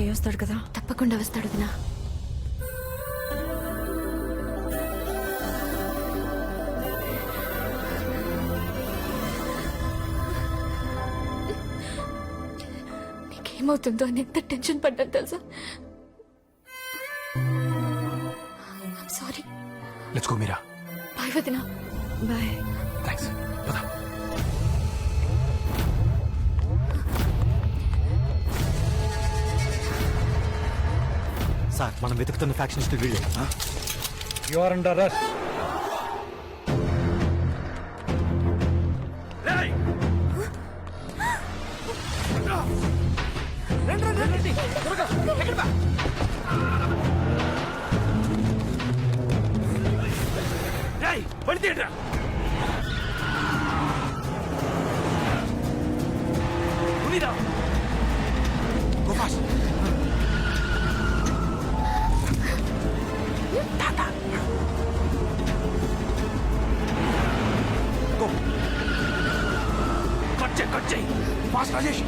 చేయొస్తాడు కదా? తప్పకుండా వస్తాడు వదినా నీకేమవుతుందో అని ఎంత టెన్షన్ పడ్డాను తెలుసా? Sorry let's go Meera bye వదినా. బాయ్ థ్యాంక్స్ పద సార్ మనం వెతుకుతున్న ఫ్యాక్షనిస్ట్ వీళ్ళే. You are under arrest go fast Rajesh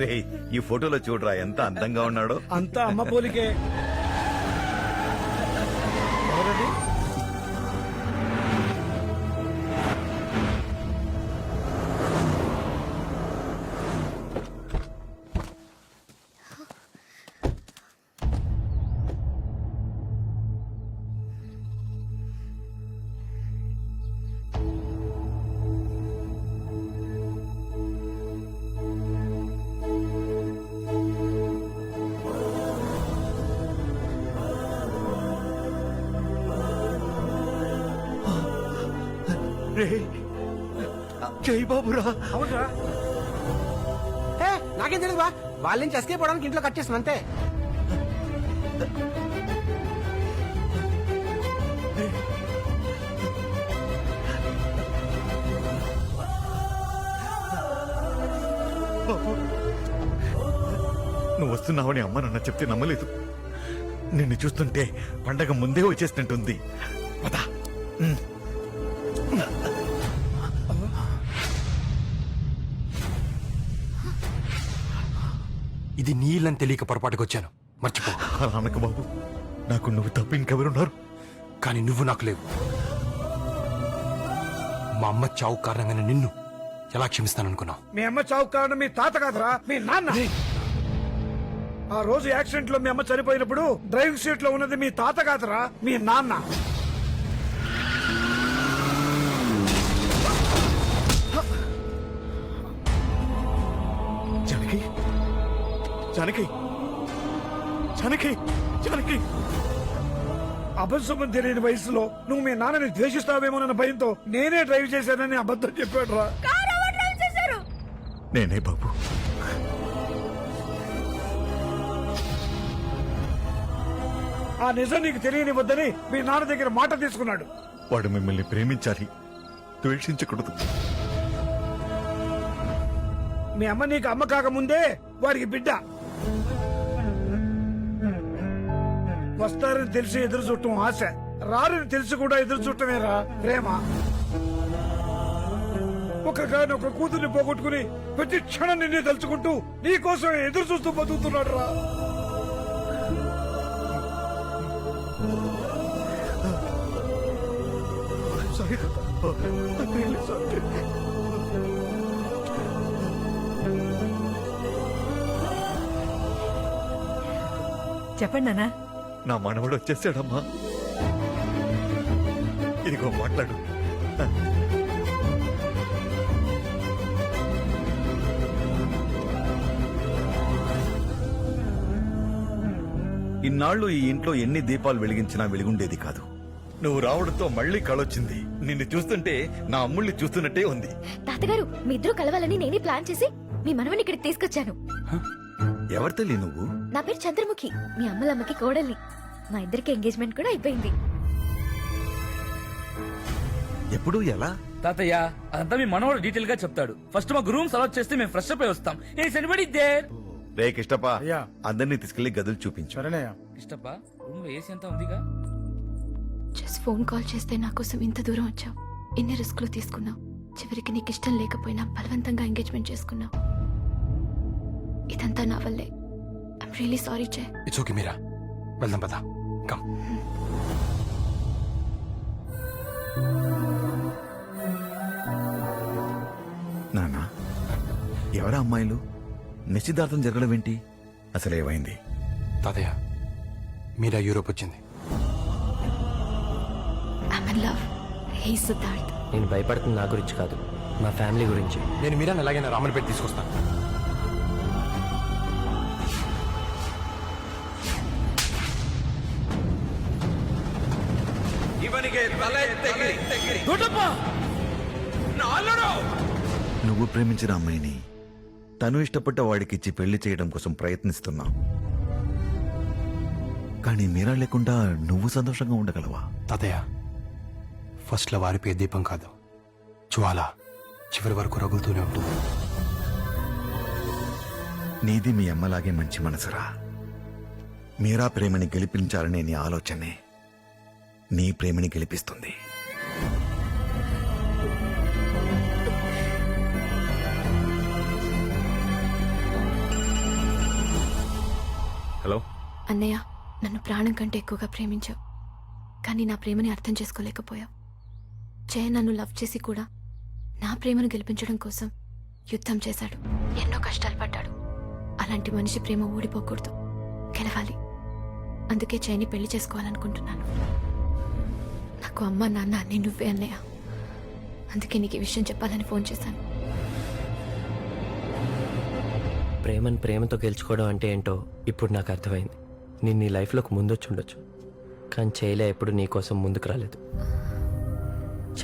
రే ఈ ఫోటోలో చూడరా ఎంత అందంగా ఉన్నాడో? అంతా అమ్మ పోలికే. రే జై బాబురా. అవునరా. ఏ, నాకేం తెలియదు బా. వాళ్ళ నుంచి ఎస్కేప్ అవడానికి ఇంట్లో కట్ చేసిన అంతే. నువ్వు వస్తున్నావని అమ్మ నాన్న చెప్తే నమ్మలేదు. నిన్ను చూస్తుంటే పండగ ముందే వచ్చేసినట్టుంది. పదా. ఇది నీళ్ళని తెలియక పొరపాటుకు వచ్చాను. మర్చిపో. అలా అనక బాబు నాకు నువ్వు తప్ప ఇంకెవరున్నారు? కానీ నువ్వు నాకు లేవు. మా అమ్మ చావు కారణంగానే నిన్ను ఎలా క్షమిస్తాననుకున్నావు? మీ అమ్మ చావు కారణం మీ తాత కాదురా మీ నాన్న. ఆ రోజు యాక్సిడెంట్లో మీ అమ్మ చనిపోయినప్పుడు డ్రైవింగ్ సీట్లో ఉన్నది మీ తాత కాదురా మీ నాన్న. జానకి. జానకి జానకి. అబద్ధం తెలియని వయసులో నువ్వు మీ నాన్నని ద్వేషిస్తావేమోనన్న భయంతో నేనే డ్రైవ్ చేశానని అబద్ధం చెప్పాడు రా నేనే బాబు. ఆ నిజం నీకు తెలియనివద్దని మీ నాన్న దగ్గర మాట తీసుకున్నాడు. వాడు మిమ్మల్ని ప్రేమించాలి. ద్వేషించకూడదు. మీ అమ్మ నీకు అమ్మ కాకముందే వాడికి బిడ్డ. వస్తారని తెలిసి ఎదురు చూడటం ఆశ. రారని తెలిసి కూడా ఎదురు చూడటమేరా ప్రేమ. ఒక గాని ఒక కూతుర్ని పోగొట్టుకుని ప్రతి క్షణం నిన్నే తలుచుకుంటూ నీ కోసం ఎదురు చూస్తూ బతుకుతున్నాడు రా చెప్పండి అన్నా నా మనవడు వచ్చేసాడమ్మా. ఇదిగో మాట్లాడు. ఇన్నాళ్ళు ఈ ఇంట్లో ఎన్ని దీపాలు వెలిగించినా వెలిగుండేది కాదు. నువ్వు రావడంతో మళ్ళీ కళొచ్చింది నిన్ను చూస్తుంటే నా అమ్ముల్ని చూస్తున్నట్టే ఉంది. తాతగారు మీ ఇద్దరు కలవాలని నేనే ప్లాన్ చేసి మీ మనవని ఇక్కడికి తీసుకొచ్చాను. ఎవరి తల్లి నువ్వు? నా పేరు చంద్రముఖి. మీ అమ్మలమ్మకి కోడల్ని మా ఇద్దరికి ఎంగేజ్మెంట్ కూడా అయిపోయింది. ఎప్పుడు ఎలా? తాతయ్య అదంతా మీ మనవాడు డీటెయిల్గా చెప్తాడు. ఫస్ట్ మా రూమ్స్ అలౌట్ చేస్తే మేము ఫ్రెష్ అప్ అయి వస్తాం. ఏ సెనిబడి దేర్ రే కిష్టపా అయ్యా. అందరినీ తీసుకెళ్ళి గదులు చూపించు. సరేనయ్యా. ఇష్టప్ప రూమ్లో ఏసీ అంతా ఉందిగా? జస్ట్ ఫోన్ కాల్ చేస్తే నా కోసం ఇంత దూరం వచ్చావు. ఇన్ని రిస్క్లు తీసుకున్నావు? చివరికి నీకు ఇష్టం లేకపోయినా బలవంతంగా ఎంగేజ్మెంట్ చేసుకున్నావు. ఇదంతా నా వల్లే. ఐమ్ రియలీ సారీ చే ఇట్స్ ఓకే మీరా వెళ్దాం పదా. కమ్ నానా ఎవరా అమ్మాయిలు? నిశ్చితార్థం జరగడం ఏంటి? అసలు ఏమైంది? తాతయ్య మీరా యూరోప్ వచ్చింది. I'm in love hey Siddharth నేను భయపడుతుంది నా గురించి కాదు మా ఫ్యామిలీ గురించి. నేను నువ్వు ప్రేమించిన అమ్మాయిని తను ఇష్టపడ్డ వాడికిచ్చి పెళ్ళి చేయడం కోసం ప్రయత్నిస్తున్నావు. కానీ మీరా లేకుండా నువ్వు సంతోషంగా ఉండగలవా? తాతయ్య ఫస్ట్లో వారిపోయే దీపం కాదు. జ్వాల చివరి వరకు రగులుతూనే ఉంటుంది నీది మీ అమ్మలాగే మంచి మనసురా. మీరా ప్రేమని గెలిపించాలనే నీ ఆలోచనే. నీ ప్రేమని గెలిపిస్తుంది. హలో? అన్నయ్య నన్ను ప్రాణం కంటే ఎక్కువగా ప్రేమించావు. కానీ నా ప్రేమని అర్థం చేసుకోలేకపోయావు. జయ నన్ను లవ్ చేసి కూడా నా ప్రేమను గెలిపించడం కోసం యుద్ధం చేశాడు. ఎన్నో కష్టాలు పడ్డాడు. అలాంటి మనిషి ప్రేమ ఊడిపోకూడదు. గెలవాలి. అందుకే జయని పెళ్ళి చేసుకోవాలనుకుంటున్నాను. నాకు అమ్మ నాన్న అన్నీ నువ్వే అన్నయ్య. అందుకే నీకు ఈ విషయం చెప్పాలని ఫోన్ చేశాను. ప్రేమను ప్రేమతో గెలుచుకోవడం అంటే ఏంటో ఇప్పుడు నాకు అర్థమైంది. నేను నీ లైఫ్లోకి ముందొచ్చి ఉండొచ్చు. కానీ చేయలే ఎప్పుడు నీ కోసం ముందుకు రాలేదు.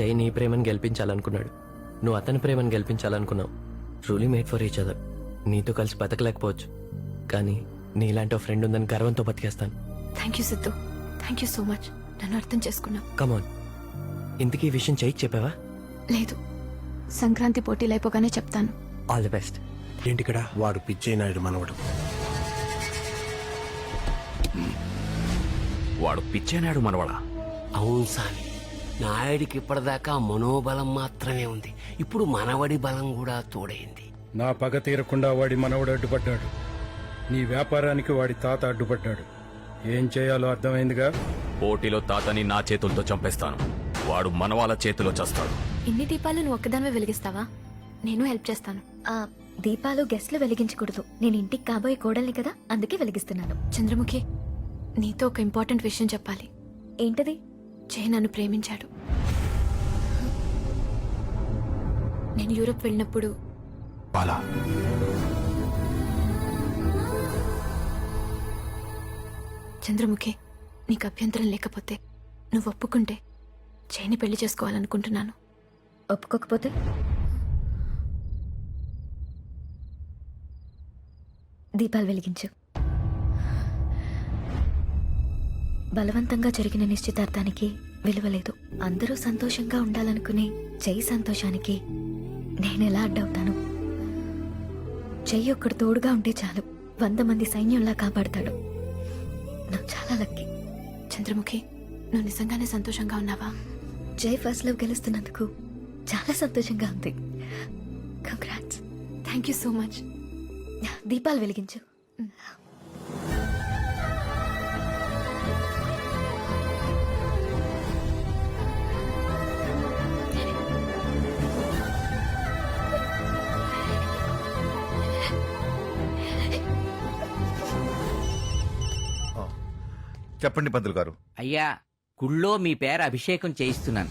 చేయి నీ ప్రేమను గెలిపించాలనుకున్నాడు. నువ్వు అతని ప్రేమను గెలిపించాలనుకున్నావు. Truly made for each other నీతో కలిసి బతకలేకపోవచ్చు. కానీ నీలాంటి ఫ్రెండ్ ఉందని గర్వంతో బతికేస్తాను. Thank you Siddhu thank you so much నన్ను అర్థం చేసుకున్నావు కమాన్ ఇంతకీ ఈ విషయం చేయికి చెప్పావా? లేదు. సంక్రాంతి పోటీలు అయిపోగానే చెప్తాను. ఆల్ ది బెస్ట్ ఏంటి ఇక్కడ వాడు పిచ్చైనాయుడు మనవడు. వాడు పిచ్చేనాడు మనవడా? అవును సామి నాయుడికి ఇప్పటిదాకా మనోబలం మాత్రమే ఉంది. ఇప్పుడు మనవడి బలం కూడా తోడైంది. నా పగ తీరకుండా వాడి మనవడు అడ్డుపడ్డాడు. నీ వ్యాపారానికి వాడి తాత అడ్డుపడ్డాడు. ఏం చేయాలో అర్థమైందిగా? పోటీలో తాతని నా చేతులతో చంపేస్తాను. వాడు మనవాళ్ళ చేతిలో చస్తాడు. ఇన్ని దీపాలు నువ్వు ఒక్కదానివే వెలిగిస్తావా? నేను హెల్ప్ చేస్తాను. ఆ దీపాలు గెస్ట్లు వెలిగించకూడదు. నేను ఇంటికి కాబోయే కోడల్ని కదా అందుకే వెలిగిస్తున్నాను. చంద్రముఖి నీతో ఒక ఇంపార్టెంట్ విషయం చెప్పాలి. ఏంటది? జయ నన్ను ప్రేమించాడు. నేను యూరోప్ వెళ్ళినప్పుడు బాలా. చంద్రముఖి నీకు అభ్యంతరం లేకపోతే నువ్వు ఒప్పుకుంటే జైని పెళ్ళి చేసుకోవాలనుకుంటున్నాను. ఒప్పుకోకపోతే? దీపాలు వెలిగించు. బలవంతంగా జరిగిన నిశ్చితార్థానికి విలువ లేదు అందరూ సంతోషంగా ఉండాలనుకునే చెయ్యి సంతోషానికి నేనెలా అడ్డవుతాను? చెయ్యి ఒక్కడు తోడుగా ఉంటే చాలు. వంద మంది సైన్యంలా కాపాడతాడు. నువ్వు చాలా లక్కీ. చంద్రముఖి నువ్వు నిజంగానే సంతోషంగా ఉన్నావా? జై ఫస్ట్ లవ్ గెలుస్తున్నందుకు చాలా సంతోషంగా ఉంది. Congrats thank you so much దీపాలు వెలిగించు. చెప్పండి పంతులు గారు. అయ్యా గుళ్ళో మీ పేర అభిషేకం చేయిస్తున్నాను.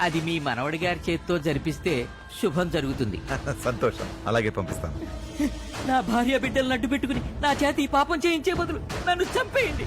అది మీ మనవడి గారి చేత్తో జరిపిస్తే శుభం జరుగుతుంది. సంతోషం. అలాగే పంపిస్తాను. నా భార్య బిడ్డలను అడ్డు పెట్టుకుని నా చేత ఈ పాపం చేయించే బదులు నన్ను చంపేయండి.